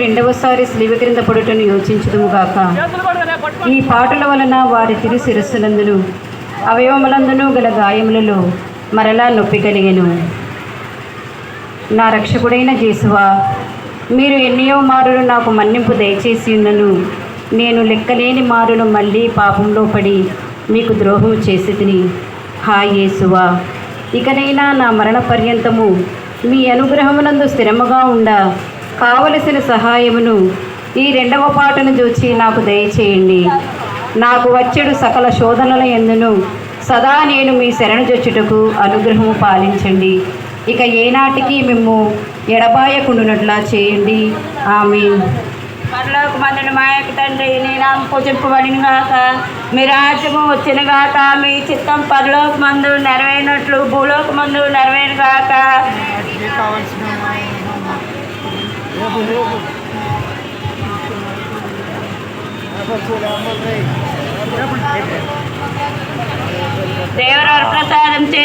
రెండవసారి స్లీవ క్రింద పడుటను యోచించుదుముగాక ఈ పాటల వలన వారి తిరు శిరస్సులందును అవయవములందును గల గాయములలో మరలా నొప్పి కలిగెను. నా రక్షకుడైన జేసువా మీరు ఎన్నయో మారులు నాకు మన్నింపు దయచేసి ఉన్నను నేను లెక్కలేని మారులు మళ్ళీ పాపంలో పడి మీకు ద్రోహం చేసి తిని. యేసువా ఇకనైనా నా మరణ పర్యంతము మీ అనుగ్రహమునందు స్థిరముగా ఉండ. కావలసిన సహాయమును ఈ రెండవ పాటను చూచి నాకు దయచేయండి. నాకు వచ్చేడు సకల శోధనల ఎందును సదా నేను మీ శరణు జొచ్చుటకు అనుగ్రహము పాలించండి. ఇక ఏనాటికి మేము ఎడబాయకుండునట్లా చేయండి. ఆమె మరలోకి మందుని మా తండ్రి నీ నామం పూజింపబడిన గాక మీ రాజ్యము వచ్చిన గాక మీ చిత్తం పరలోక మందు నెరవేరినట్లు భూలోక మందు నెరవేరు గాక దేవరవర ప్రసాదం చేతి